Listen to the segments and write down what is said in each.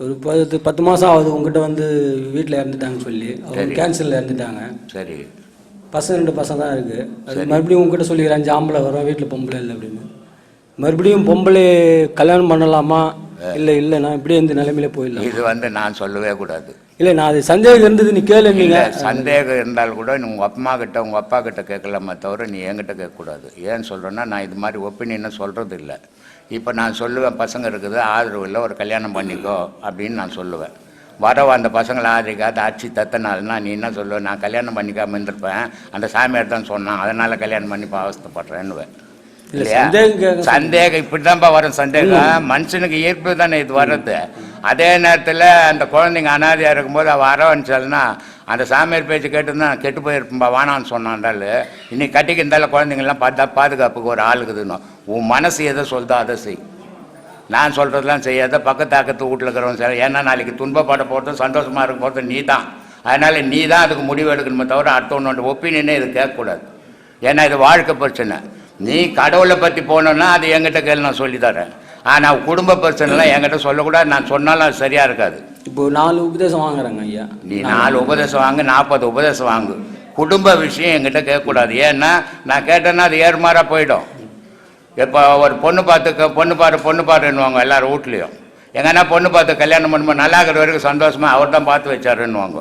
ஒரு பத்து பத்து மாதம் ஆகுது உங்ககிட்ட வந்து வீட்டில் இறந்துட்டாங்க சொல்லி. அவங்க கேன்சரில் இறந்துட்டாங்க. சரி. பசங்க ரெண்டு பசங்க தான் இருக்குது அது மறுபடியும் உங்ககிட்ட சொல்லிக்கிறேன் அஞ்சு ஆம்பளை வரும் வீட்டில் பொம்பளை இல்லை அப்படின்னு. மறுபடியும் பொம்பளை கல்யாணம் பண்ணலாமா? இல்லை இல்லை நான் இப்படியே இந்த நிலைமையில போயிடலாம். இது வந்து நான் சொல்லவே கூடாது. இல்லை நான் அது சந்தேகம் இருந்தது நீ கேளு இல்ல, சந்தேகம் இருந்தால் கூட நீ உங்க அம்மா கிட்ட உங்க அப்பா கிட்ட கேட்கலாமே தவிர நீ என்கிட்ட கேட்கக்கூடாது. ஏன் சொல்றேன்னா நான் இது மாதிரி ஒப்பீனியனை சொல்றது இல்லை இப்போ நான் சொல்லுவேன் பசங்க இருக்குது ஆதரவு இல்லை ஒரு கல்யாணம் பண்ணிக்கோ அப்படின்னு நான் சொல்லுவேன். வரவ அந்த பசங்களை ஆதரிக்காத ஆட்சி தத்தனால்னா நீ என்ன சொல்லுவ? நான் கல்யாணம் பண்ணிக்காம இருந்திருப்பேன். அந்த சாமியார் தான் சொன்னான் அதனால கல்யாணம் பண்ணி இப்போ இல்லையா? சந்தேகம் இப்படிதான்ப்பா வரும் சந்தேகம். மனுஷனுக்கு இயல்பு தானே இது வர்றது. அதே நேரத்தில் அந்த குழந்தைங்க அனாதையாக இருக்கும்போது அவள் அரவணைச்சாலுன்னா அந்த சாமியார் பேச்சு கேட்டு தான் கெட்டு போயிருப்பா வானான்னு சொன்னாண்டால் இன்னைக்கு கட்டிக்கு இருந்தாலும் குழந்தைங்கள்லாம் பார்த்தா பாதுகாப்புக்கு ஒரு ஆளுக்குதுன்னு உன் மனசு எதை சொல்தோ அதை செய். நான் சொல்கிறதெல்லாம் செய்யாத பக்கத்தாக்கத்து வீட்டில் இருக்கிறவங்க சரி ஏன்னா நாளைக்கு துன்பப்பட போகிறதும் சந்தோஷமாக இருக்க போகிறதும் நீ தான் அதனால் நீ தான் அதுக்கு முடிவு எடுக்கணுமே தவிர அடுத்தவனோட ஒப்பீனியனே இது கேட்கக்கூடாது. ஏன்னா இது வாழ்க்கை பிரச்சனை. நீ கடவுளை பற்றி போனோன்னா அது என்கிட்ட கேள்வி நான் சொல்லி தரேன். ஆனால் குடும்ப பிரச்சனைலாம் என்கிட்ட சொல்லக்கூடாது. நான் சொன்னாலும் அது சரியாக இருக்காது. இப்போ நாலு உபதேசம் வாங்குறாங்க ஐயா. நீ நாலு உபதேசம் வாங்கு நாற்பது உபதேசம் வாங்கு. குடும்ப விஷயம் என்கிட்ட கேட்கக்கூடாது. ஏன்னா நான் கேட்டேன்னா அது ஏறுமாறாக போயிடும். இப்போ ஒரு பொண்ணு பார்த்து பொண்ணு பாரு பொண்ணு பாருன்னுவாங்க எல்லாரும் வீட்லேயும். எங்கன்னா பொண்ணு பார்த்து கல்யாணம் பண்ணும்போது நல்லா இருக்கிற வரைக்கும் சந்தோஷமா அவர் தான் பார்த்து வச்சாருன்னுவாங்க.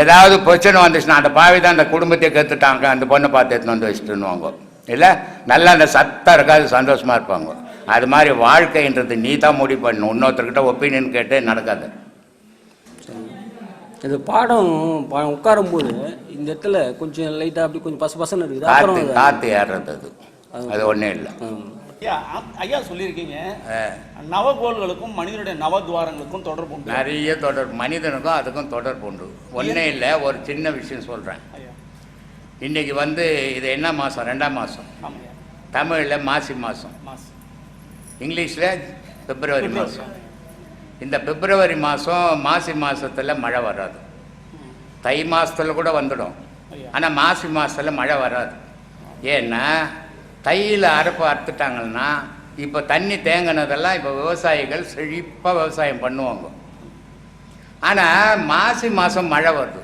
ஏதாவது பிரச்சனை வந்துச்சுன்னா அந்த பாவி தான் அந்த குடும்பத்தை கற்றுட்டாங்க அந்த பொண்ணை பார்த்து எடுத்துன்னு வந்து வச்சுட்டுன்னுவாங்க. இல்லை நல்லா அந்த சத்தம் இருக்காது சந்தோஷமா இருப்பாங்க. அது மாதிரி வாழ்க்கைன்றது நீ தான் முடிவு பண்ணணும் இன்னொருத்தர்கிட்ட ஒப்பீனியன் கேட்டு நடக்காது. இந்த பாடம் பா- உட்காரும்போது இந்த இடத்துல கொஞ்சம் லைட்டாக அப்படி கொஞ்சம் பச பசன்னு இருக்குது. அது- காத்து ஏறுறது அது. அது ஒன்றும் இல்லை. ஐயா சொல்லியிருக்கீங்க. நவகோள்களுக்கும் மனிதனுடைய நவத்வாரங்களுக்கும் தொடர்பு உண்டு. நிறைய தொடர்பு. மனிதனுக்கும் அதுக்கும் தொடர்பு உண்டு. ஒன்றும் இல்லை ஒரு சின்ன விஷயம் சொல்கிறேன் இன்னைக்கு வந்து இது என்ன மாதம் ரெண்டாம் மாதம் தமிழில் மாசி மாதம் இங்கிலீஷில் பிப்ரவரி மாதம் இந்த பிப்ரவரி மாதம் மாசி மாதத்தில் மழை வராது. தை மாசத்துல கூட வந்துடும். ஆனால் மாசி மாதத்தில் மழை வராது. ஏன்னா தையில் அறுப்பு அறுத்துட்டாங்கன்னா இப்போ தண்ணி தேங்கினதெல்லாம் இப்போ விவசாயிகள் செழிப்பாக விவசாயம் பண்ணுவாங்க. ஆனால் மாசி மாதம் மழை வருது.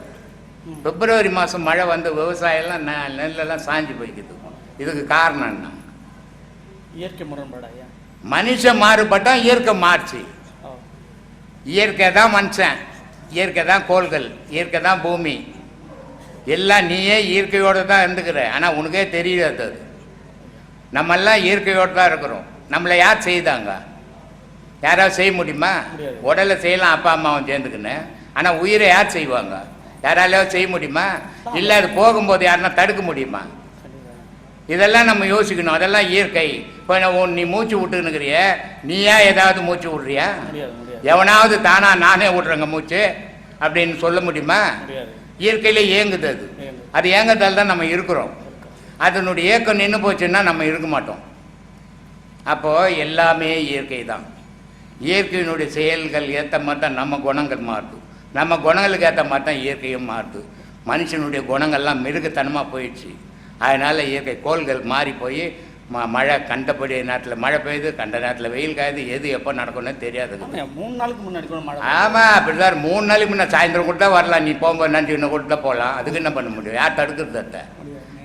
பிப்ரவரி மாதம் மழை வந்து விவசாயம்லாம் நெ- நெல்லெல்லாம் சாஞ்சு போய்க்குது இதுக்கு காரணம் என்ன? இயற்கை முரண்பாடு மனுஷன் மாறுபட்டா இயற்கை மாறுச்சு. இயற்கை தான் மனுஷன் இயற்கை தான் கோள்கள் இயற்கை தான் பூமி. எல்லாம் நீயே இயற்கையோடு தான் இருந்துக்கிற. ஆனால் உனக்கே தெரியாது அது. நம்மெல்லாம் இயற்கையோடு தான் இருக்கிறோம். நம்மளை யார் செய்தாங்க? யாராவது செய்ய முடியுமா. உடலை செய்யலாம் அப்பா அம்மாவும் சேர்ந்துக்கின்னு. ஆனால் உயிரை யார் செய்வாங்க? யாராலையாவது செய்ய முடியுமா? இல்லை அது போகும்போது யாருன்னா தடுக்க முடியுமா? இதெல்லாம் நம்ம யோசிக்கணும். அதெல்லாம் இயற்கை. இப்போ நான் நீ மூச்சு விட்டுன்னுக்கிறிய. நீயா ஏதாவது மூச்சு விட்றியா? எவனாவது தானா நானே விட்றேங்க மூச்சு. அப்படின்னு சொல்ல முடியுமா? இயற்கையில இயங்குது அது. அது இயங்குறதால தான் நம்ம இருக்கிறோம். அதனுடைய இயக்கம் நின்று போச்சுன்னா நம்ம இருக்க மாட்டோம். அப்போ எல்லாமே இயற்கை தான். இயற்கையினுடைய செயல்கள் ஏற்ற மாதிரி தான் நம்ம குணங்கள் மாறுது. நம்ம குணங்களுக்கு ஏற்ற மாதிரி தான் இயற்கையும் மாறுது. மனுஷனுடைய குணங்கள்லாம் மிருகத்தனமாக போயிடுச்சு. அதனால் இயற்கை கோள்கள் மாறி போய் ம மழை கண்டபடி நேரத்தில் மழை பெய்யுது கண்ட நேரத்தில் வெயில் காயுது எது எப்போ நடக்கும்னு தெரியாது. மூணு நாளுக்கு முன்னாடி கூட மழை ஆமாம் அப்படிதான். மூணு நாளைக்கு முன்னே சாயந்தரம் கூட தான் வரலாம். நீ போகும்போது நன்றி இன்னும் கூட தான் போகலாம். அதுக்கு என்ன பண்ண முடியும்? யார் தடுக்கிறது அத்தை?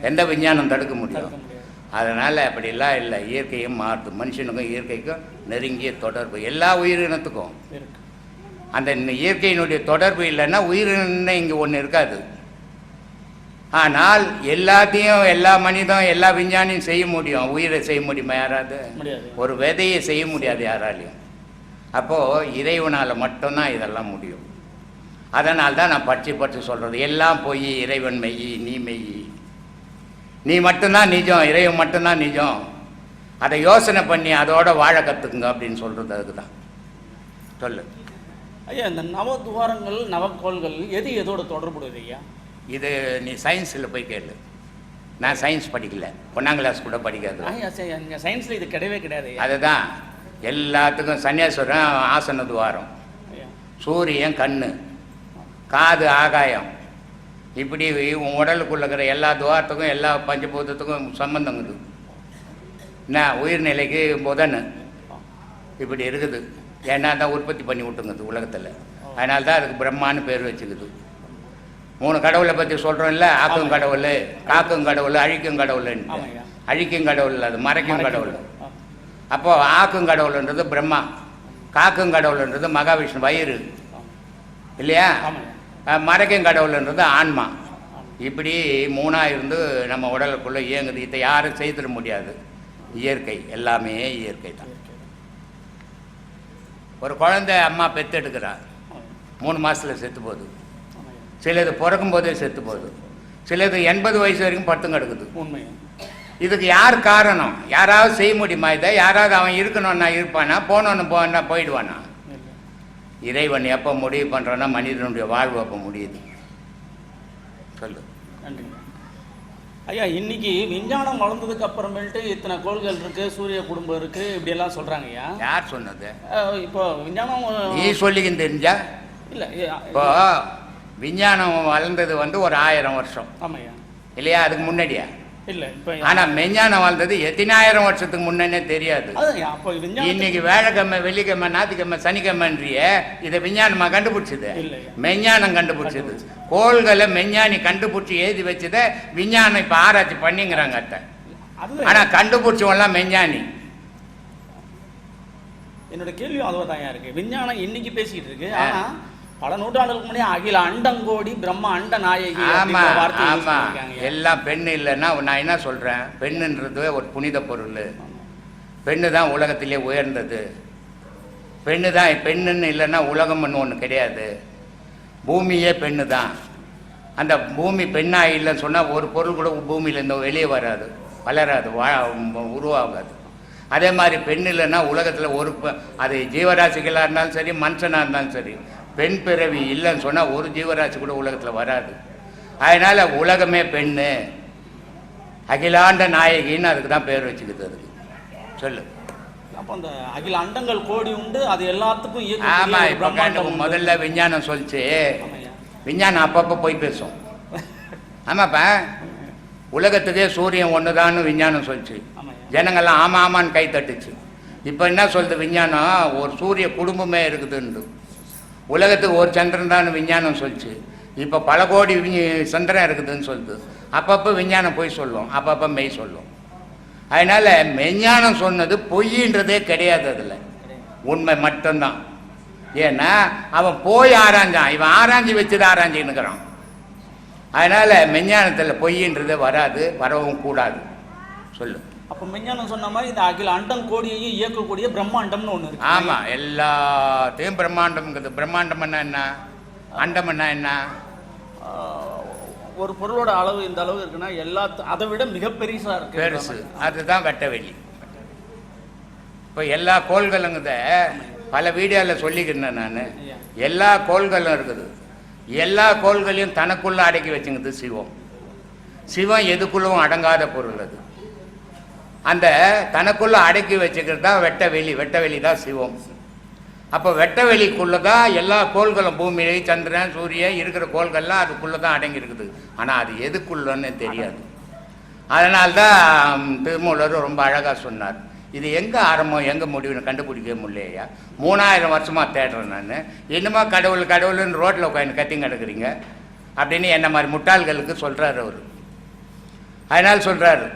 எந்த விஞ்ஞானம் தடுக்க முடியும். அதனால் அப்படிலாம் இல்லை. இயற்கையும் மாறுது. மனுஷனுக்கும் இயற்கைக்கும் நெருங்கிய தொடர்பு. எல்லா உயிரினத்துக்கும். அந்த இயற்கையினுடைய தொடர்பு இல்லைன்னா உயிரினம் இங்கே ஒன்று இருக்காது. ஆனால் எல்லாத்தையும் எல்லா மனிதன் எல்லா விஞ்ஞானியும் செய்ய முடியும். உயிரை செய்ய முடியுமா யாராவது? முடியாது. ஒரு விதையை செய்ய முடியாது யாராலையும். அப்போது இறைவனால் மட்டும்தான் இதெல்லாம் முடியும். அதனால தான் நான் பற்றி பற்றி சொல்கிறது எல்லாம் போய் இறைவன் மெய் நீ மெய். நீ மட்டும்தான் நிஜம் இறைவன் மட்டும்தான் நிஜம். அதை யோசனை பண்ணி அதோட வாழ கற்றுக்குங்க அப்படின்னு சொல்கிறது அதுக்கு தான் சொல்லு. ஐயா இந்த நவத்வாரங்கள் நவக்கோள்கள் எது எதோட தொடர்புடையது ஐயா? இது நீ சயின்ஸில் போய் கேளு. நான் சயின்ஸ் படிக்கல. ஒன்றாம் கிளாஸ் கூட படிக்காது. எங்க சயின்ஸ்ல இது கிடையவே கிடையாது. அதுதான். எல்லாத்துக்கும் சன்னியாசுரம் ஆசன துவாரம். சூரியன் கண்ணு. காது ஆகாயம். இப்படி உன் உடலுக்குள்ள இருக்கிற எல்லா துவாரத்துக்கும் எல்லா பஞ்சபூதத்துக்கும் சம்பந்தம் இருக்குது. என்ன உயிர்நிலைக்கு புதன். இப்படி இருக்குது. ஏன்னா தான் உற்பத்தி பண்ணி விட்டுங்குது உலகத்தில். அதனால தான் அதுக்கு பிரம்மான்னு பேர் வச்சுக்குது. மூணு கடவுளை பற்றி சொல்கிறோம்ல ஆக்கும் கடவுள் காக்கும் கடவுள் அழிக்கும் கடவுள்ன்ட்டு. அழிக்கும் கடவுள் இல்ல, அது மறைக்கும் கடவுள். ஆ. அப்போ ஆக்கும் கடவுள்ன்றது பிரம்மா காக்கும் கடவுள்ன்றது மகாவிஷ்ணு வயிறு. இல்லையா? மறைக்கும் கடவுள்ன்றது ஆன்மா. இப்படி மூணா இருந்து நம்ம உடலுக்குள்ள இயங்குது. இதை யாரும் செய்திட முடியாது. இயற்கை எல்லாமே இயற்கை தான். ஒரு குழந்தை அம்மா பெத்தெடுக்கிறா மூணு மாசத்துல செத்து போகுது. சிலது பிறக்கும் போதே செத்து போகுது. சிலது எண்பது வயசு வரைக்கும் படுத்தும் கிடக்குது. உண்மையா? இதுக்கு யார் காரணம்? யாராவது செய்ய முடியுமா இதை? யாராவது அவன் இருக்கணும்னா இருப்பானா? போனோன்னு போனா போயிடுவானா. இறைவன் எப்போ முடிவு பண்ணுறான்னா மனிதனுடைய வாழ்வு அப்போ முடியுது. சொல்லு. ஐயா இன்னைக்கு விஞ்ஞானம் வளர்ந்ததுக்கு அப்புறமேட்டு இத்தனை கோள்கள் இருக்கு சூரிய குடும்பம் இருக்கு இப்படி எல்லாம் சொல்றாங்க ஐயா. யார் சொன்னது? இப்போ விஞ்ஞானம் நீ சொல்லிக்கின்னு தெரிஞ்சா இல்ல இப்போ விஞ்ஞானம் வளர்ந்தது வந்து ஒரு ஆயிரம் வருஷம். ஆமாய்யா இல்லையா? அதுக்கு முன்னாடியா? இல்ல இப்போ ஆனா மெஞ்ஞானம் வளர்ந்தது எத்தனாயிரம் வருஷத்துக்கு முன்னே தெரியாது. அப்போ இன்னைக்கு வேலைக்கிழமை வெள்ளிக்கிழமை ஞாயிற்றுக்கிழமை சனிக்கிழமைன்றிய இதை விஞ்ஞானமா கண்டுபிடிச்சது. மெஞ்ஞானம் கண்டுபிடிச்சது. கோள்களை மெஞ்ஞானி கண்டுபிடிச்சி எழுதி வச்சதை விஞ்ஞானம் இப்ப ஆராய்ச்சி பண்ணிங்கிறாங்க அத்தை. அதுதான். ஆனா கண்டுபிடிச்சவன்லாம் மெஞ்ஞானி. என்னோட கேள்வியும் அதுவாக தான் இருக்கு. விஞ்ஞானம் இன்னைக்கு பேசிக்கிட்டு இருக்கு. ஆனா பல நூற்றாண்டுகளுக்கு முன்னாடி அகில அண்டங்கோடி பிரம்ம அண்ட நாயகி ஆமா ஆமா. எல்லாம் பெண்ணு இல்லைன்னா நான் என்ன சொல்றேன்? பெண்ணுன்றது ஒரு புனித பொருள். பெண்ணு தான் உலகத்திலே உயர்ந்தது. பெண்ணு தான் பெண்ணுன்னு இல்லைன்னா உலகம்னு ஒன்று கிடையாது. பூமியே பெண்ணு தான் அந்த பூமி பெண்ணா இல்லைன்னு சொன்னால் ஒரு பொருள் கூட பூமியிலேருந்து வெளியே வராது வளராது வா உருவாகாது. அதே மாதிரி பெண் இல்லைன்னா உலகத்தில் ஒரு அது ஜீவராசிகளாக இருந்தாலும் சரி மனுஷனாக இருந்தாலும் சரி பெண் பிறவி இல்லைன்னு சொன்னால் ஒரு ஜீவராசி கூட உலகத்தில் வராது. அதனால் உலகமே பெண்ணு. அகிலாண்ட நாயகின்னு அதுக்கு தான் பேர் வச்சுக்குது அதுக்கு சொல்லு. அப்போ அந்த அகில அண்டங்கள் கோடி உண்டு அது எல்லாத்துக்கும் ஆமா இயக்கக்கூடிய ஒரு இப்போ. முதல்ல விஞ்ஞானம் சொல்லிச்சு. விஞ்ஞானம் அப்பப்போ போய் பேசும். ஆமாப்பா. உலகத்துக்கே சூரியன் ஒண்ணுதான்னு விஞ்ஞானம் சொல்லிச்சு. ஜனங்கள்லாம் ஆமா ஆமான்னு கை தட்டுச்சு. இப்போ என்ன சொல்லுது விஞ்ஞானம்? ஒரு சூரிய குடும்பமே இருக்குதுன்னு உலகத்துக்கு ஒரு சந்திரன் தான் விஞ்ஞானம் சொல்லிச்சு. இப்போ பல கோடி சந்திரன் இருக்குதுன்னு சொல்லுது. அப்பப்போ விஞ்ஞானம் பொய் சொல்லும் அப்பப்போ மெய் சொல்லும். அதனால் மெஞ்ஞானம் சொன்னது பொய்ன்றதே கிடையாது அதில். உண்மை மட்டும்தான். ஏன்னா அவன் போய் ஆராய்ஞ்சான். இவன் ஆராய்ஞ்சி வச்சது ஆராய்ஞ்சின்னுக்கிறான் அதனால் மெஞ்ஞானத்தில் பொய்ன்றதே வராது வரவும் கூடாது. சொல்லு. அப்போ விஞ்ஞானம் சொன்ன மாதிரி இந்த அகில அண்டம் கோடியையும் இயக்கக்கூடிய பிரம்மாண்டம்னு ஒண்ணு இருக்கு. ஆமா எல்லாத்தையும் பிரம்மாண்டம்ங்கிறது. பிரம்மாண்டம்னா என்ன? அண்டம்னா என்ன? ஆஹ் ஒரு பொருளோட அளவு இந்த அளவு இருக்குன்னா எல்லா அதை விட மிகப்பெரிசா இருக்கு. பெருசு. அதுதான் வெட்டவெளி. இப்போ எல்லா கோள்களுங்குத பல வீடியோவில் சொல்லிக்கிறேன் நான். எல்லா கோள்களும் இருக்குது. எல்லா கோள்களையும் தனக்குள்ள அடக்கி வச்சுங்குது சிவம். சிவம் எதுக்குள்ளவும் அடங்காத பொருள் அது. அந்த தனக்குள்ள அடக்கி வச்சுக்கிறது தான் வெட்ட வெட்டவெளி வெட்டவெளி தான் சிவம். அப்போ வெட்டவெளிக்குள்ளே தான் எல்லா கோள்களும் பூமி சந்திரன் சூரியன் இருக்கிற கோள்கள்லாம் அதுக்குள்ளே தான் அடங்கி இருக்குது ஆனால் அது எதுக்குள்ளன்னு தெரியாது. அதனால்தான் திருமூலர் ரொம்ப அழகாக சொன்னார். இது எங்கே ஆரம்பம் எங்கே முடிவுன்னு கண்டுபிடிக்க முடியலையா? மூணாயிரம் வருஷமாக தேடுறேன் நான். என்னமா கடவுள் கடவுள்னு ரோட்டில் உட்காந்து கத்திங்க கிடக்குறீங்க அப்படின்னு என்ன மாதிரி முட்டாள்களுக்கு சொல்கிறார் அவர். அதனால் சொல்கிறாரு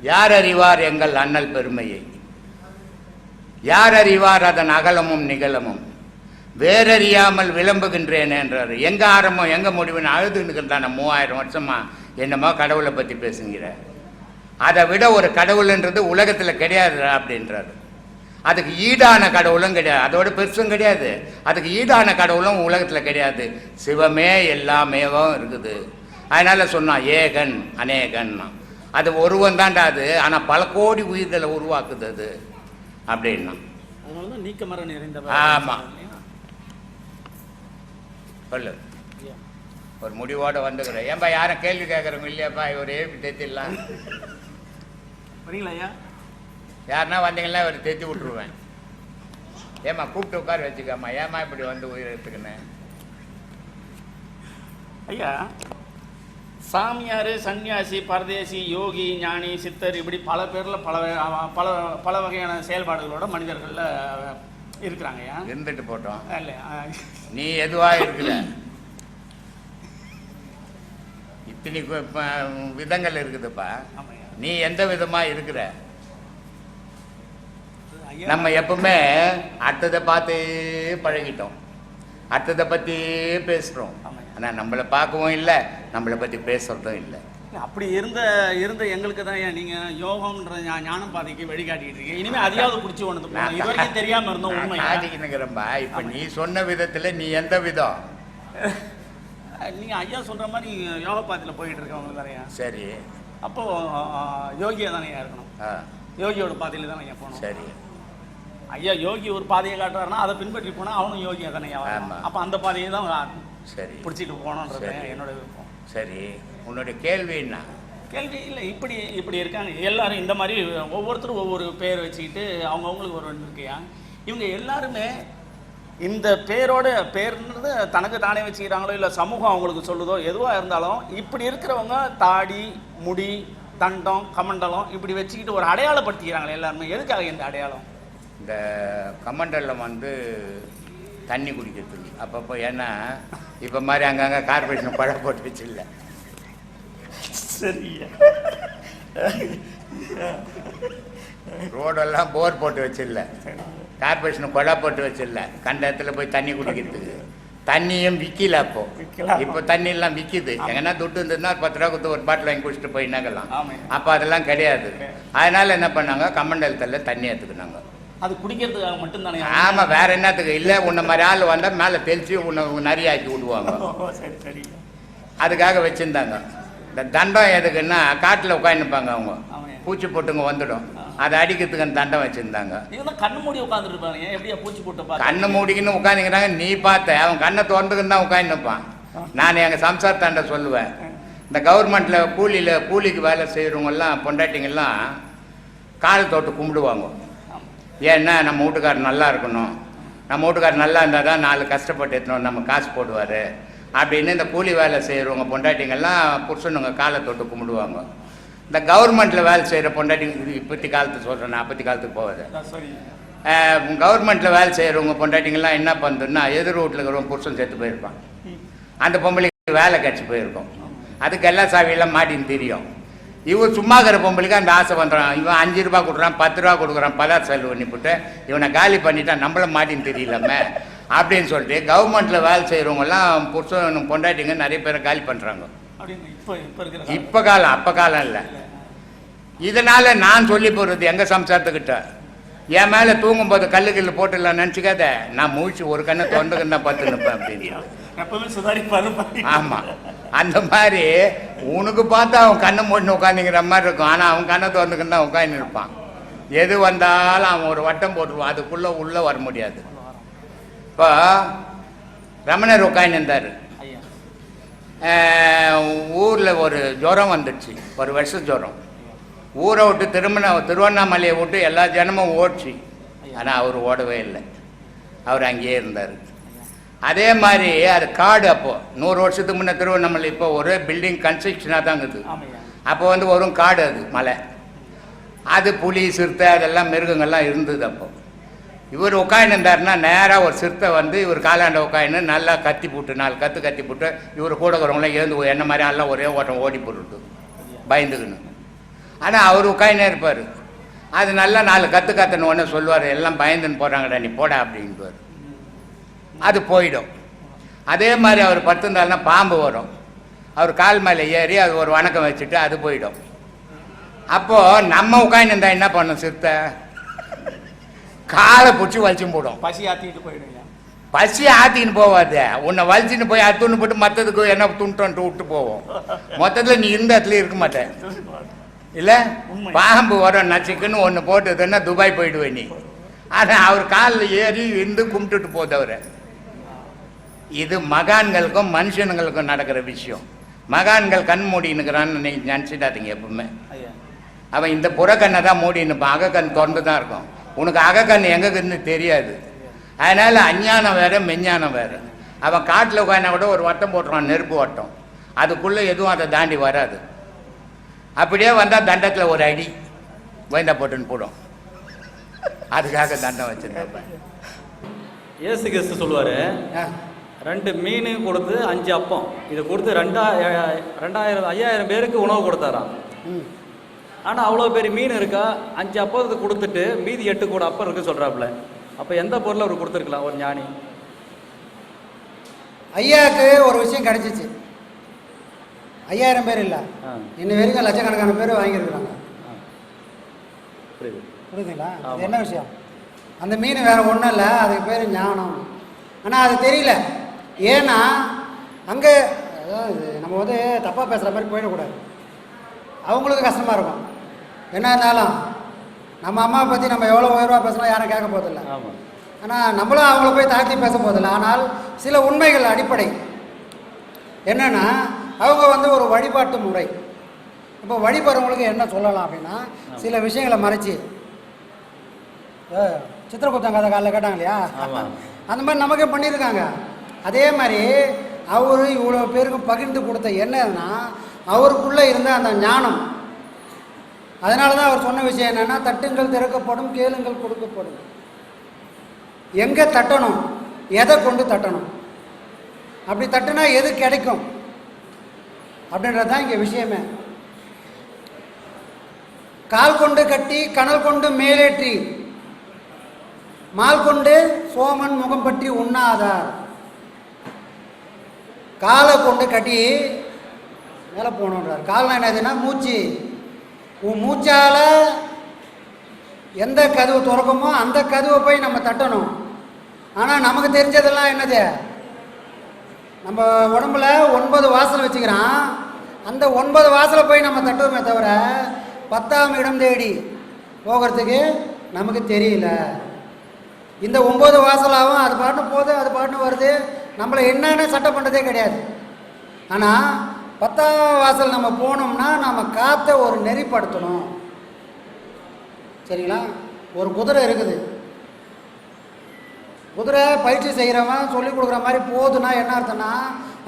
யார் அறிவார் எங்கள் அண்ணல் பெருமையை? யார் அறிவார் அதன் அகலமும் நிகழமும்? வேறறியாமல் விளம்புகின்றேன் என்றார். எங்க ஆரம்பம் எங்க முடிவுன்னு அழுதுன்னு மூவாயிரம் வருஷமா என்னமோ கடவுளை பத்தி பேசுங்கிற. அதை விட ஒரு கடவுள்ன்றது உலகத்துல கிடையாது அப்படின்றாரு. அதுக்கு ஈடான கடவுளும் கிடையாது. அதோட பெருசும் கிடையாது. அதுக்கு ஈடான கடவுளும் உலகத்துல கிடையாது. சிவமே எல்லாமேவும் இருக்குது. அதனால சொன்னான் ஏகன் அநேகன்னா. அது ஒருவன் தான்டா அது. ஆனா பல கோடி உயிர்களை உருவாக்குது அது. அப்படின்னா. அதனால தான் நீக்க மரம் நிறைந்த ஆமா. சொல்லு. ஒரு முடிவோட வந்துக்கிறேன் ஏன்பா யாரும் கேள்வி கேட்குறவங்க இல்லையாப்பா? இவர் ஏப்பி தேத்திடலாம்? வரீங்களா ஐயா? யாருன்னா வந்தீங்கன்னா இவர் தேத்தி விட்ருவேன் ஏம்மா கூப்பிட்டு உட்கார வச்சுக்கம்மா. ஏம்மா இப்படி வந்து உயிர் எடுத்துக்கினேன்? ஐயா சாமியார் சன்னியாசி பரதேசி யோகி ஞானி சித்தர் இப்படி பல பேரில் பல பல பல வகையான செயல்பாடுகளோட மனிதர்களில் இருக்கிறாங்க ஐயா. இருந்துட்டு போட்டோம். இல்லை நீ எதுவா இருக்கிற? இத்தனை விதங்கள் இருக்குதுப்பா. நீ எந்த விதமா இருக்கிற? நம்ம எப்பவுமே அடுத்ததை பார்த்து பழகிட்டோம். அடுத்ததை பத்தி பேசுறோம். ஆமாய்யா. ஆனா நம்மளை பார்க்கவும் இல்லை நம்மளை பத்தி பேசுறதும் இல்லை. அப்படி இருந்த இருந்த எங்களுக்கு தான் ஏன் நீங்க யோகம்ன்ற ஞா- ஞான பாதைக்கு வழிகாட்டிட்டு இருக்கீங்க. இனிமே அதையாவது பிடிச்சி ஒன்று இது வரைக்கும் தெரியாம இருந்தோம் உண்மையா? காட்டிக்கினுங்கிறேன்பா இப்ப நீ சொன்ன விதத்துல நீ எந்த விதம்? நீங்க ஐயா சொல்ற மாதிரி யோக பாதையில் போயிட்டு இருக்கவங்க தானேயா சரி. அப்போ யோகியா தானே இருக்கணும்? யோகியோட பாதையில தானே ஐயா போகணும்? சரி. ஐயா யோகி ஒரு பாதையை காட்டுறாருன்னா அதை பின்பற்றி போனா அவனும் யோகியா தானே. அப்ப அந்த பாதையை தான் சரி. பிடிச்சிட்டு போகணுன்றது. என்னோட விருப்பம். சரி. உன்னுடைய கேள்வி என்ன? கேள்வி இல்லை இப்படி இப்படி இருக்காங்க. எல்லாரும் இந்த மாதிரி ஒவ்வொருத்தரும் ஒவ்வொரு பேர் வச்சுக்கிட்டு அவங்கவுங்களுக்கு ஒரு ஒன்று இருக்கையா? இவங்க எல்லாருமே இந்த பேரோட பேர்ன்றது தனக்கு தானே வச்சுக்கிறாங்களோ இல்லை சமூகம் அவங்களுக்கு சொல்லுதோ எதுவாக இருந்தாலும் இப்படி இருக்கிறவங்க தாடி முடி தண்டம் கமண்டலம் இப்படி வச்சுக்கிட்டு ஒரு அடையாளப்படுத்திக்கிறாங்களே எல்லாருமே. எதுக்காக இந்த அடையாளம்? இந்த கமண்டலில் வந்து தண்ணி குடிக்கிறதுக்கு. அப்பப்போ ஏன்னா இப்போ மாதிரி அங்கங்கே கார்பரேஷன் பழம் போட்டு வச்சில்ல. சரியா ரோடெல்லாம் போர் போட்டு வச்சில்ல. கார்பரேஷன் கொடை போட்டு வச்சில்ல. கண்ட இடத்துல போய் தண்ணி குடிக்கிறதுக்கு. தண்ணியும் விற்கல அப்போ. இப்போ தண்ணி எல்லாம் விற்கிது எங்கன்னா துட்டு இருந்ததுன்னா ஒரு பத்து ரூபா கொடுத்து ஒரு பாட்டில் வாங்கி குடிச்சிட்டு போய் நகலாம். அப்போ அதெல்லாம் கிடையாது. அதனால என்ன பண்ணாங்க? கமண்டலத்தில் தண்ணி எடுத்துக்கினாங்க அது குடிக்கிறதுக்காக மட்டும்தானே? ஆமா வேற என்னத்துக்கு? இல்லை உன்னை மாதிரி ஆள் வந்தால் மேலே தெளிச்சு உன்னை நிறைய ஆக்கி விடுவாங்க. சரி சரி. அதுக்காக வச்சிருந்தாங்க. இந்த தண்டம் எதுக்குன்னா காட்டில் உட்காந்துப்பாங்க அவங்க. ஆமாம் பூச்சி போட்டுங்க வந்துடும். அதை அடிக்கிறதுக்கு தண்டம் வச்சிருந்தாங்க. கண்ணு மூடி உட்காந்துட்டு இருப்பாங்க. எப்படியா பூச்சி போட்டு கண்ணை மூடிக்கின்னு உட்காந்துக்கிறாங்க நீ பார்த்த அவன் கண்ணை திறந்துக்கின்னு தான் உட்காந்துப்பான் நான் எங்கள் சம்சார் தாண்ட சொல்லுவேன் இந்த கவர்மெண்ட்டில் கூலியில் கூலிக்கு வேலை செய்கிறவங்கெல்லாம் பொண்டாட்டிங்கெல்லாம் கால் தொட்டு கும்பிடுவாங்க. ஏன்னா நம்ம வீட்டுக்காரர் நல்லா இருக்கணும். நம்ம வீட்டுக்காரர் நல்லா இருந்தால் தான் நாலு கஷ்டப்பட்டு எடுத்துனோம் நம்ம காசு போடுவார். அப்படின்னு இந்த கூலி வேலை செய்கிறவங்க பொண்டாட்டிங்கெல்லாம் புருஷனுங்க காலை தொட்டு கும்பிடுவாங்க. இந்த கவர்மெண்ட்டில் வேலை செய்கிற பொண்டாட்டிங்க இப்பத்தி காலத்து சொல்கிறேன் அப்பத்தி காலத்துக்கு போகாது. சரி. கவர்மெண்ட்டில் வேலை செய்கிறவங்க பொண்டாட்டிங்கெல்லாம் என்ன பண்ணுதுன்னா எதிர் வீட்டில் இருக்கிறவங்க புருஷன் செத்து போயிருப்பான். அந்த பொம்பளைக்கு வேலை கிடச்சி போயிருக்கும். அதுக்கு எல்லா சாவியெல்லாம் மாட்டின்னு தெரியும். இவன் சும்மா இருக்கிற பொம்பளைக்கு அந்த ஆசை வந்துடும் இவன் அஞ்சு ரூபா கொடுக்குறான் பத்து ரூபா கொடுக்குறான் பதார்த்த செலவு பண்ணிவிட்டு இவனை காலி பண்ணிட்டான் நம்மள மாட்டின்னு தெரியலமே அப்படின்னு சொல்லிட்டு கவர்மெண்ட்டில் வேலை செய்கிறவங்கெல்லாம் புருஷன் பொண்டாட்டிங்க நிறைய பேரை காலி பண்ணுறாங்க இப்போ காலம். அப்போ காலம் இல்லை. இதனால நான் சொல்லி போகிறது எங்க சம்சாரத்துக்கிட்ட. என் மேலே தூங்கும்போது கல்லு கல்லு போட்டுடலாம் நினச்சிக்காத. நான் முழிச்சு ஒரு கண்ணை தொண்டுக்கு தான் பார்த்து நிற்பேன் அப்படின்னு. எப்பவுமே சுதாரிப்பாரு பாரு. ஆமா. அந்த மாதிரி உனக்கு பார்த்தா அவன் கண்ணை மூடினு உட்காந்துங்கிற மாதிரி இருக்கும். ஆனால் அவன் கண்ணை திறந்துக்கின்னு தான் உட்காந்து இருப்பான். எது வந்தாலும் அவன் ஒரு வட்டம் போட்டுருவான். அதுக்குள்ளே உள்ளே வர முடியாது. இப்போ ரமணர் உட்காந்துருந்தார் ஐயா ஊரில் ஒரு ஜுரம் வந்துடுச்சு. ஒரு வருஷ ஜுரம். ஊரை விட்டு திருமண திருவண்ணாமலையை விட்டு எல்லா ஜனமும் ஓடிச்சு. ஆனால் அவர் ஓடவே இல்லை. அவர் அங்கேயே இருந்தார். அதே மாதிரி அது காடு அப்போ. நூறு வருஷத்துக்கு முன்னே திருவண்ணாமலை இப்போ ஒரு பில்டிங் கன்ஸ்ட்ரக்ஷனாக தான் இருக்குது. அப்போ வந்து வரும் காடு அது மலை. அது புலி சிறுத்தை அதெல்லாம் மிருகங்கள்லாம் இருந்தது அப்போ. இவர் உட்காந்துருந்தாருன்னா நேராக ஒரு சிறுத்தை வந்து இவர் காலாண்ட உட்காந்து நல்லா கத்தி போட்டு நாலு கத்து கத்தி போட்டு இவர் கூட இருக்கிறவங்களாம் எழுந்து என்ன மாதிரி எல்லாம் ஒரே ஓட்டம் ஓடி போட்டுட்டு பயந்துக்கணும் ஆனால் அவர் உட்காந்துனே இருப்பார். அது நல்லா நாலு கத்து கத்துன உடனே சொல்லுவார் எல்லாம் பயந்துன்னு போகிறாங்கடா நீ போடா அப்படின்ட்டுவார் அது போயிடும். அதே மாதிரி அவர் படுத்திருந்தாருன்னா பாம்பு வரும். அவர் கால் மேலே ஏறி அது ஒரு வணக்கம் வச்சுட்டு அது போயிடும். அப்போது நம்ம உட்காந்துருந்தா என்ன பண்ணும் சிறுத்தை? காலை பிடிச்சி வலிச்சும் போடும். பசி ஆத்திட்டு போயிடுங்க. பசி ஆத்தின்னு போவாது. உன்னை வலிச்சுன்னு போய் அத்துன்னு போட்டு மற்றதுக்கு என்ன துண்டுன்ட்டு விட்டு போவோம். மொத்தத்தில் நீ இருந்த இடத்துல இருக்க மாட்டேன். இல்லை. பாம்பு வரும் நச்சுக்குன்னு ஒன்று போட்டதுன்னா துபாய் போயிடுவே நீ. ஆனால் அவர் காலில் ஏறி இருந்து கும்பிட்டுட்டு போகுது அவரை இது மகான்களுக்கும் மனுஷனுங்களுக்கும் நடக்கிற விஷயம். மகான்கள் கண் மூடினுக்கிறான்னு நீங்க நினச்சிடாதீங்க எப்பவுமே. அவன் இந்த புறக்கண்ணை தான் மூடினுப்பான் அகக்கண் திறந்து தான் இருக்கும். உனக்கு அகக்கண் எங்கே இருக்குன்னு தெரியாது. அதனால அஞ்ஞானம் வேற மெஞ்ஞானம் வேற. அவன் காட்டில் உட்காந்தா கூட ஒரு வட்டம் போட்டுருவான் நெருப்பு வட்டம். அதுக்குள்ளே எதுவும் அதை தாண்டி வராது. அப்படியே வந்தால் தண்டத்தில் ஒரு அடி வைந்தா போட்டுன்னு போடும். அதுக்காக தண்டம் வச்சுருந்தேன். இயேசு கிறிஸ்து சொல்லுவார் ரெண்டு மீன் கொடுத்து அஞ்சு அப்பம். இதை கொடுத்து ரெண்டா ரெண்டாயிரம் ஐயாயிரம் பேருக்கு உணவு கொடுத்தாராம். ஆனால் அவ்வளோ பெரிய மீன் இருக்கா? அஞ்சு அப்பத்தை கொடுத்துட்டு மீதி எட்டு கூட அப்பம் இருக்கு சொல்கிறாப்புல அப்போ எந்த பொருளை அவர் கொடுத்துருக்கலாம் ஒரு ஞானி? ஐயாவுக்கு ஒரு விஷயம் கிடைச்சிச்சு. ஐயாயிரம் பேர் இல்லை. இன்ன வரைக்கும் லட்சக்கணக்கான பேர் வாங்கியிருக்கிறாங்க. புரியுதுங்களா? என்ன விஷயம்? அந்த மீன் வேற ஒன்றும் இல்லை அதுக்கு பேர் ஞானம். ஆனால் அது தெரியல. ஏன்னா அங்கே நம்ம வந்து தப்பாக பேசுகிற மாதிரி போயிடக்கூடாது. அவங்களுக்கு கஷ்டமாக இருக்கும். என்ன இருந்தாலும் நம்ம அம்மாவை பற்றி நம்ம எவ்வளோ உயர்வாக பேசினா யாரும் கேட்க போதில்ல ஆனால் நம்மளும் அவங்கள போய் தாழ்த்தி பேச போதில்லை ஆனால் சில உண்மைகள் அடிப்படை. என்னன்னா அவங்க வந்து ஒரு வழிபாட்டு முறை. இப்போ வழிபடுறவங்களுக்கு என்ன சொல்லலாம் அப்படின்னா சில விஷயங்களை மறைச்சி. ஏ, சித்திரகுப்தன் கதை காலைல கேட்டாங்க இல்லையா. அந்த மாதிரி நமக்கே பண்ணியிருக்காங்க. அதே மாதிரி அவர் இவ்வளோ பேருக்கு பகிர்ந்து கொடுத்த என்னன்னா அவருக்குள்ளே இருந்த அந்த ஞானம். அதனால தான் அவர் சொன்ன விஷயம் என்னென்னா தட்டுங்கள் திறக்கப்படும் கேளுங்கள் கொடுக்கப்படும். எங்கே தட்டணும்? எதை கொண்டு தட்டணும்? அப்படி தட்டுனா எது கிடைக்கும்? அப்படின்றது தான் இங்கே விஷயமே. கால் கொண்டு கட்டி கனல் கொண்டு மேலேற்றி. மால் கொண்டு சோமன் முகம் பற்றி உண்ணாதார். காலை கொண்டு கட்டி மேலே போகணுன்றார். கால்னா என்னதுன்னா மூச்சு. உன் மூச்சால் எந்த கதவு திறக்குமோ அந்த கதவை போய் நம்ம தட்டணும். ஆனால் நமக்கு தெரிஞ்சதெல்லாம் என்னது? நம்ம உடம்புல ஒன்பது வாசல் வச்சுக்கிறான். அந்த ஒன்பது வாசலை போய் நம்ம தட்டுவோமே தவிர பத்தாம் இடம் தேடி போகிறதுக்கு நமக்கு தெரியல. இந்த ஒம்பது வாசலாகவும் அது பாட்டு போகுது அது பாட்டு வருது. நம்மளை என்னென்ன சட்டம் பண்ணுறதே கிடையாது. ஆனால் பத்தாம் வாசல் நம்ம போனோம்னா நம்ம காற்றை ஒரு நெறிப்படுத்தணும். சரிங்களா? ஒரு குதிரை இருக்குது. குதிரை பயிற்சி செய்கிறவன் சொல்லி கொடுக்குற மாதிரி போதுன்னா என்ன அர்த்தம்னா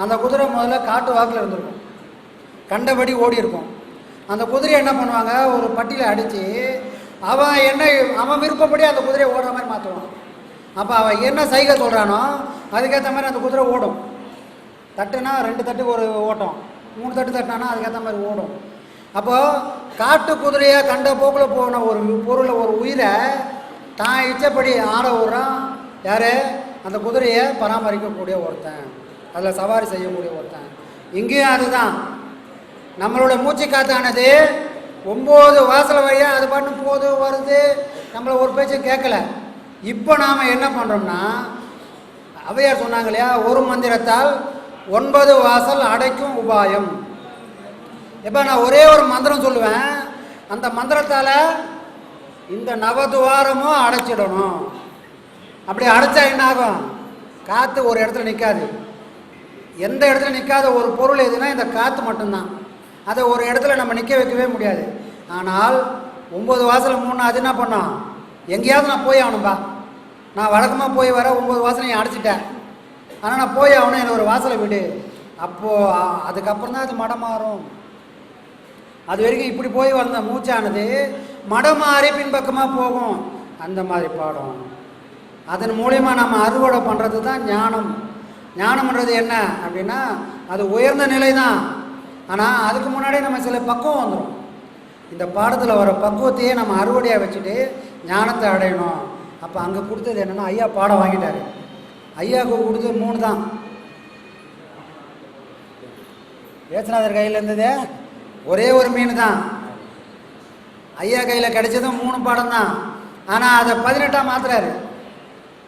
அந்த குதிரை முதல்ல காட்டு வாக்கில் இருந்திருக்கும். கண்டபடி ஓடி இருக்கும். அந்த குதிரையை என்ன பண்ணுவாங்க? ஒரு பட்டியில் அடித்து அவன் என்ன அவன் விருப்பப்படி அந்த குதிரையை ஓடுற மாதிரி மாற்றுவான் அப்போ அவன் என்ன சைகை சொல்கிறானோ அதுக்கேற்ற மாதிரி அந்த குதிரை ஓடும். தட்டுனா ரெண்டு தட்டுக்கு ஒரு ஓட்டம். மூணு தட்டு தட்டினானா அதுக்கேற்ற மாதிரி ஓடும். அப்போது காட்டு குதிரையை கண்ட போக்கில் போன ஒரு பொருளை ஒரு உயிரை தான் இச்சப்படி ஆட விடுறான். யார்? அந்த குதிரையை பராமரிக்கக்கூடிய ஒருத்தன். அதில் சவாரி செய்யக்கூடிய ஒருத்தன். இங்கேயும் அதுதான். நம்மளோட மூச்சு காத்தானது ஒம்பது வாசல் வழியாக அது பாட்டு போது வருது. நம்மளை ஒரு பேச்சு கேட்கல. இப்போ நாம் என்ன பண்ணுறோம்னா அவையார் சொன்னாங்க இல்லையா ஒரு மந்திரத்தால் ஒன்பது வாசல் அடைக்கும் உபாயம். இப்போ நான் ஒரே ஒரு மந்திரம் சொல்லுவேன் அந்த மந்திரத்தால் இந்த நவதுவாரமும் அடைச்சிடணும். அப்படி அடைச்சா என்ன ஆகும் காற்று ஒரு இடத்துல நிற்காது எந்த இடத்துல நிற்காத ஒரு பொருள் எதுனா இந்த காற்று மட்டும்தான். அதை ஒரு இடத்துல நம்ம நிற்க வைக்கவே முடியாது. ஆனால் ஒம்பது வாசல் மூணு அது என்ன பண்ணோம்? எங்கேயாவது நான் போய் ஆகணும்பா. நான் வழக்கமாக போய் வர ஒம்பது வாசலையும் அடைச்சிட்டேன். ஆனால் நான் போய் ஆகணும் எனக்கு ஒரு வாசலை விடு. அப்போது அதுக்கப்புறம் தான் அது மடம் மாறும் அது வரைக்கும் இப்படி போய் வந்த மூச்சானது மடம் மாறி பின்பக்கமாக போகும். அந்த மாதிரி பாடம். அதன் மூலயமா நம்ம அறுவடை பண்ணுறது தான் ஞானம். ஞானம்ன்றது என்ன அப்படின்னா அது உயர்ந்த நிலை தான் ஆனால் அதுக்கு முன்னாடி நம்ம சில பக்குவம் வந்துடும் இந்த பாடத்தில் வர பக்குவத்தையே நம்ம அறுவடையாக வச்சுட்டு ஞானத்தை அடையணும். அப்போ அங்கே கொடுத்தது என்னென்னா ஐயா பாடம் வாங்கிட்டாரு. ஐயாவுக்கு கொடுத்தது மூணு தான். ஏசுநாதர் கையில் இருந்தது ஒரே ஒரு மீன் தான். ஐயா கையில் கிடைச்சதும் மூணு பாடம் தான். ஆனால் அதை பதினெட்டாக மாற்றுறாரு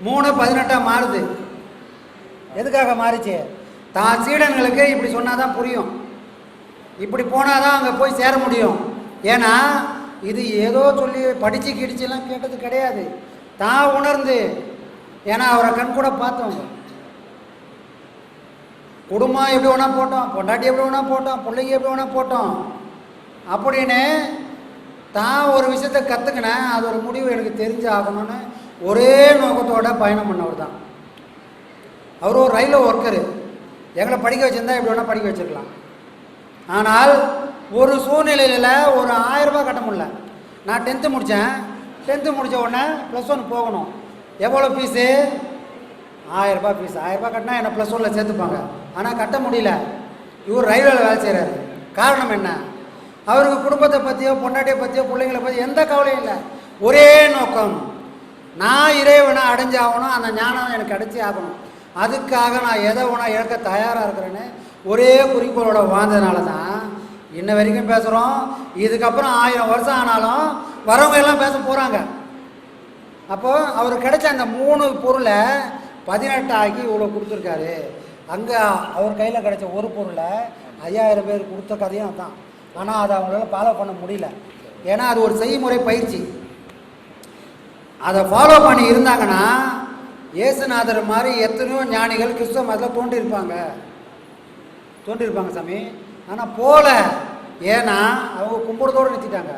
மூணு பதினெட்டாக மாறுது. எதுக்காக மாறிச்சு? தான் சீடன்களுக்கு இப்படி சொன்னால் தான் புரியும். இப்படி போனால் தான் அங்கே போய் சேர முடியும். ஏன்னா இது ஏதோ சொல்லி படித்து கிடிச்செல்லாம் கேட்டது கிடையாது. தான் உணர்ந்து. ஏன்னா அவரை கண் கூட பார்த்தவங்க குடும்பம் எப்படி வேணா போட்டோம் பொண்டாட்டி எப்படி வேணா போட்டோம் பிள்ளைங்க எப்படி வேணா போட்டோம். அப்படின்னு தான் ஒரு விஷயத்த கற்றுக்கினேன் அது ஒரு முடிவு எனக்கு தெரிஞ்சு ஆகணும்னு ஒரே நோக்கத்தோட பயணம் பண்ணவர் தான். அவர் ஒரு ரயில்வே ஒர்க்கரு எங்களை படிக்க வச்சிருந்தா எப்படி வேணால் படிக்க வச்சுருக்கலாம். ஆனால் ஒரு சூழ்நிலையில் ஒரு ஆயிரம் ரூபாய் கட்ட முடியல. நான் டென்த்து முடித்தேன் டென்த்து முடித்த உடனே ப்ளஸ் ஒன் போகணும். எவ்வளோ ஃபீஸு ஆயிரரூபா ஃபீஸ் ஆயிரம் ரூபாய் கட்டினா என்னை ப்ளஸ் ஒனில் சேர்த்துப்பாங்க. ஆனால் கட்ட முடியல. இவர் ரயில்வேல வேலை செய்கிறாரு காரணம் என்ன? அவருக்கு குடும்பத்தை பற்றியோ பொண்டாட்டியை பற்றியோ பிள்ளைங்களை பற்றி எந்த கவலையும் இல்லை. ஒரே நோக்கம். நான் இறைவனை அடைஞ்சாகணும் அந்த ஞானம் எனக்கு அடைச்சி ஆகணும். அதுக்காக நான் எதை உணவு இழக்க தயாராக இருக்கிறேன்னு ஒரே குறிக்கோளோட வாழ்ந்ததுனால தான் இன்ன வரைக்கும் பேசுகிறோம் இதுக்கப்புறம் ஆயிரம் வருஷம் ஆனாலும் வரவங்க எல்லாம் பேச போகிறாங்க அப்போது அவர் கிடைச்ச அந்த மூணு பொருளை பதினெட்டு ஆகி இவ்வளோ கொடுத்துருக்காரு. அங்கே அவர் கையில் கிடைச்ச ஒரு பொருளை ஐயாயிரம் பேர் கொடுத்த கதையும் அதான். ஆனால் அதை அவங்களால ஃபாலோ பண்ண முடியல. ஏன்னா அது ஒரு செய்முறை பயிற்சி. அதை ஃபாலோ பண்ணி இருந்தாங்கன்னா இயேசுநாதர் மாதிரி எத்தனையோ ஞானிகள் கிறிஸ்துவ மதத்தில் தோன்றியிருப்பாங்க. தோன்றியிருப்பாங்க சாமி. ஆனால் போகல ஏன்னா அவங்க கும்பிடுறதோடு நிறுத்திட்டாங்க.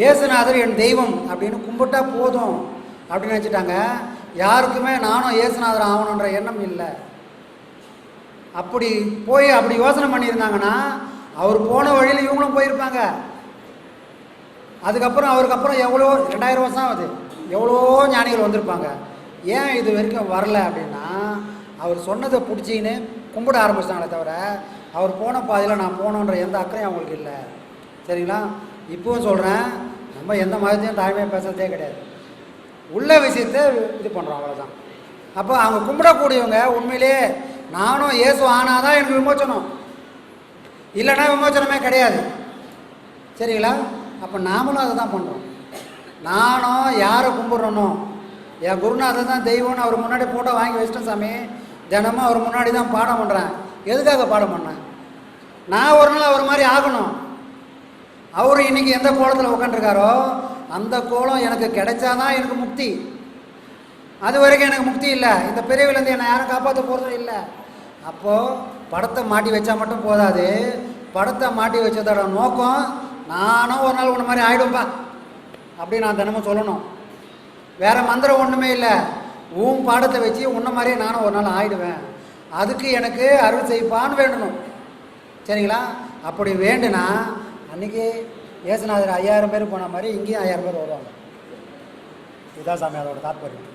இயேசுநாதர் என் தெய்வம் அப்படின்னு கும்பிட்டா போதும் அப்படின்னு நினச்சிட்டாங்க. யாருக்குமே நானும் இயேசுநாதர் ஆகணுன்ற எண்ணம் இல்லை. அப்படி போய் அப்படி யோசனை பண்ணியிருந்தாங்கன்னா அவர் போன வழியில் இவங்களும் போயிருப்பாங்க. அதுக்கப்புறம் அவருக்கு அப்புறம் எவ்வளோ ரெண்டாயிரம் வருஷம் ஆகுது. எவ்வளோ ஞானிகள் வந்திருப்பாங்க. ஏன் இது வரைக்கும் வரல அப்படின்னா அவர் சொன்னதை பிடிச்சின்னு கும்பிட ஆரம்பிச்சிட்டாங்களே தவிர அவர் போன பாதையில் நான் போகணுன்ற எந்த அக்கறையும் அவங்களுக்கு இல்லை. சரிங்களா? இப்பவும் சொல்கிறேன் நம்ம எந்த மதத்தையும் தாய்மையாக பேசுறதே கிடையாது. உள்ள விஷயத்த இது பண்ணுறோம் அவ்வளோதான் அப்போ அவங்க கும்பிடக்கூடியவங்க உண்மையிலே நானும் இயேசு ஆனாதான் எனக்கு விமோச்சனம் இல்லைன்னா விமோச்சனமே கிடையாது. சரிங்களா? அப்போ நாமளும் அதை தான் பண்ணுறோம் நானும் யாரை கும்பிட்றனோ? என் குருநாதர் தான் தெய்வம்னு அவர் முன்னாடி ஃபோட்டோ வாங்கி வச்சிட்டேன் சாமி. தினமும் அவர் முன்னாடி தான் பாடம் பண்ணுறேன் எதுக்காக பாடம் பண்ணேன்? நான் ஒரு நாள் அவர் மாதிரி ஆகணும். அவர் இன்னைக்கு எந்த கோலத்தில் உட்காந்துருக்காரோ அந்த கோலம் எனக்கு கிடைச்சாதான் எனக்கு முக்தி. அது வரைக்கும் எனக்கு முக்தி இல்லை. இந்த பிரிவிலேருந்து என்னை யாரும் காப்பாற்ற போகிறதும் இல்லை. அப்போது படத்தை மாட்டி வச்சா மட்டும் போதாது. படத்தை மாட்டி வச்சதோட நோக்கம் நானும் ஒரு நாள் ஒன்று மாதிரி ஆகிடும்பா அப்படின்னு நான் தினமும் சொல்லணும். வேறு மந்திரம் ஒன்றுமே இல்லை. உன் பாடத்தை வச்சு உன்ன மாதிரியே நானும் ஒரு நாள் ஆயிடுவேன். அதுக்கு எனக்கு அருள் செய்ப்பான்னு வேண்டணும். சரிங்களா? அப்படி வேண்டுனா அன்னைக்கு ஏசுநாதர் ஐயாயிரம் பேர் போன மாதிரி இங்கேயும் ஐயாயிரம் பேர் வருவாங்க. இதுதான் சாமி அதோட தாற்பயம்